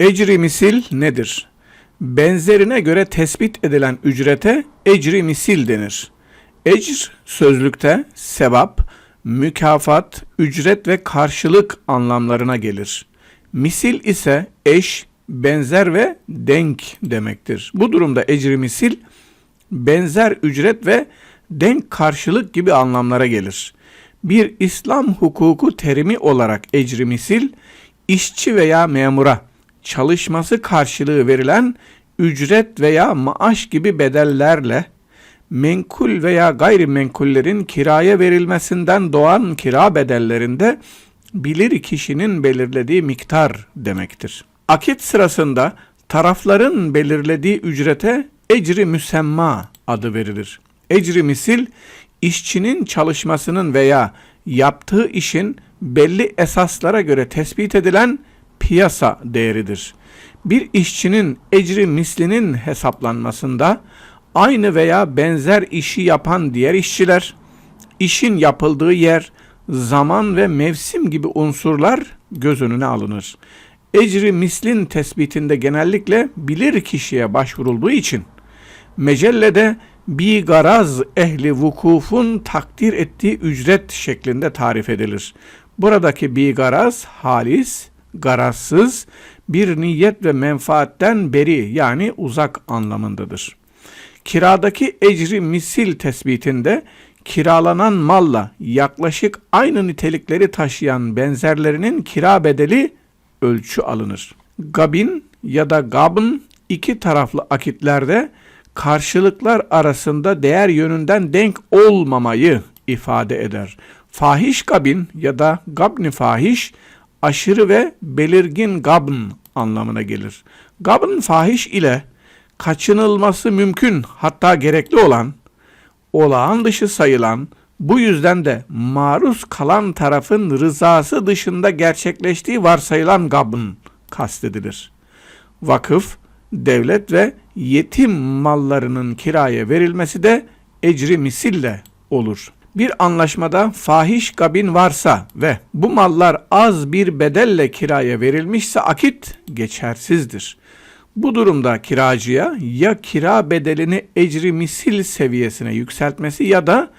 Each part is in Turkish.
Ecri misil nedir? Benzerine göre tespit edilen ücrete ecri misil denir. Ecr sözlükte sevap, mükafat, ücret ve karşılık anlamlarına gelir. Misil ise eş, benzer ve denk demektir. Bu durumda ecri misil benzer ücret ve denk karşılık gibi anlamlara gelir. Bir İslam hukuku terimi olarak ecri misil, işçi veya memura çalışması karşılığı verilen ücret veya maaş gibi bedellerle menkul veya gayrimenkullerin kiraya verilmesinden doğan kira bedellerinde bilir kişinin belirlediği miktar demektir. Akit sırasında tarafların belirlediği ücrete ecri müsemma adı verilir. Ecri misil işçinin çalışmasının veya yaptığı işin belli esaslara göre tespit edilen piyasa değeridir. Bir işçinin ecri mislinin hesaplanmasında aynı veya benzer işi yapan diğer işçiler, işin yapıldığı yer, zaman ve mevsim gibi unsurlar göz önüne alınır. Ecri mislin tespitinde genellikle bilir kişiye başvurulduğu için mecellede bir garaz ehli vukufun takdir ettiği ücret şeklinde tarif edilir. Buradaki bir garaz halis, garazsız, bir niyet ve menfaatten beri yani uzak anlamındadır. Kiradaki ecri misil tespitinde kiralanan malla yaklaşık aynı nitelikleri taşıyan benzerlerinin kira bedeli ölçü alınır. Gabin ya da gabın iki taraflı akitlerde karşılıklar arasında değer yönünden denk olmamayı ifade eder. Fahiş gabin ya da gabni fahiş aşırı ve belirgin gabn anlamına gelir. Gabn fahiş ile kaçınılması mümkün hatta gerekli olan, olağan dışı sayılan, bu yüzden de maruz kalan tarafın rızası dışında gerçekleştiği varsayılan gabn kastedilir. Vakıf, devlet ve yetim mallarının kiraya verilmesi de ecri misille olur. Bir anlaşmada fahiş gabin varsa ve bu mallar az bir bedelle kiraya verilmişse akit geçersizdir. Bu durumda kiracıya ya kira bedelini ecri misil seviyesine yükseltmesi ya da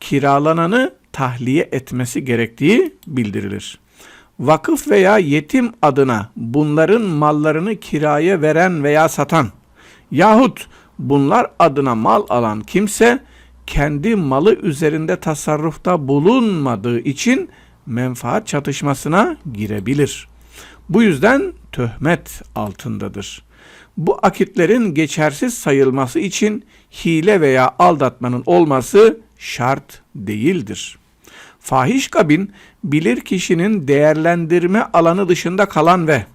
kiralananı tahliye etmesi gerektiği bildirilir. Vakıf veya yetim adına bunların mallarını kiraya veren veya satan yahut bunlar adına mal alan kimse kendi malı üzerinde tasarrufta bulunmadığı için menfaat çatışmasına girebilir. Bu yüzden töhmet altındadır. Bu akitlerin geçersiz sayılması için hile veya aldatmanın olması şart değildir. Fahiş kabin bilir kişinin değerlendirme alanı dışında kalan ve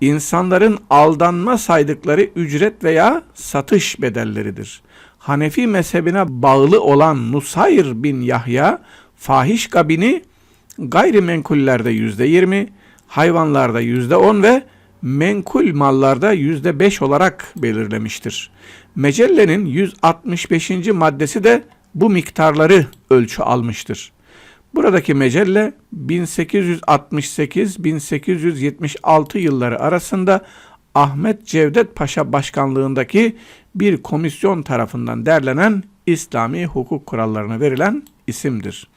insanların aldanma saydıkları ücret veya satış bedelleridir. Hanefi mezhebine bağlı olan Nusayr bin Yahya fahiş kabini gayrimenkullerde yüzde yirmi, hayvanlarda yüzde on ve menkul mallarda yüzde beş olarak belirlemiştir. Mecellenin 165. maddesi de bu miktarları ölçü almıştır. Buradaki mecelle 1868-1876 yılları arasında Ahmet Cevdet Paşa başkanlığındaki bir komisyon tarafından derlenen İslami hukuk kurallarına verilen isimdir.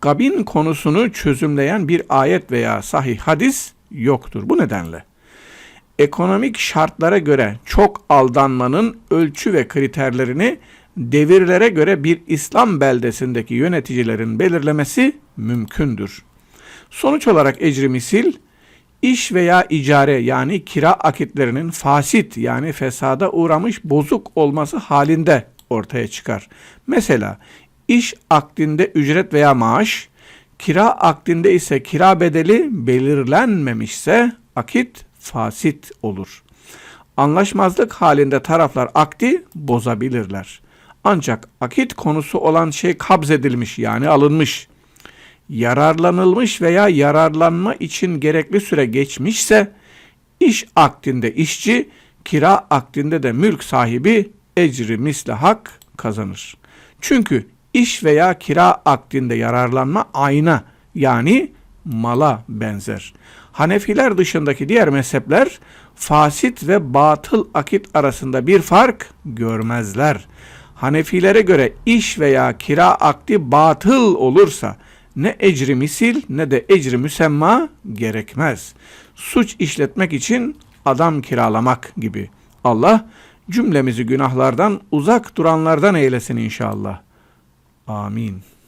Gabin konusunu çözümleyen bir ayet veya sahih hadis yoktur. Bu nedenle ekonomik şartlara göre çok aldanmanın ölçü ve kriterlerini devirlere göre bir İslam beldesindeki yöneticilerin belirlemesi mümkündür. Sonuç olarak ecri misil, iş veya icare yani kira akitlerinin fasit yani fesada uğramış bozuk olması halinde ortaya çıkar. Mesela iş akdinde ücret veya maaş, kira akdinde ise kira bedeli belirlenmemişse akit fasit olur. Anlaşmazlık halinde taraflar akdi bozabilirler. Ancak akit konusu olan şey kabzedilmiş yani alınmış, yararlanılmış veya yararlanma için gerekli süre geçmişse iş akdinde işçi, kira akdinde de mülk sahibi ecri misli hak kazanır. Çünkü iş veya kira akdinde yararlanma ayna yani mala benzer. Hanefiler dışındaki diğer mezhepler fasit ve batıl akit arasında bir fark görmezler. Hanefilere göre iş veya kira akdi batıl olursa ne ecri misil ne de ecri müsemma gerekmez. Suç işletmek için adam kiralamak gibi. Allah cümlemizi günahlardan uzak duranlardan eylesin inşallah. Amin.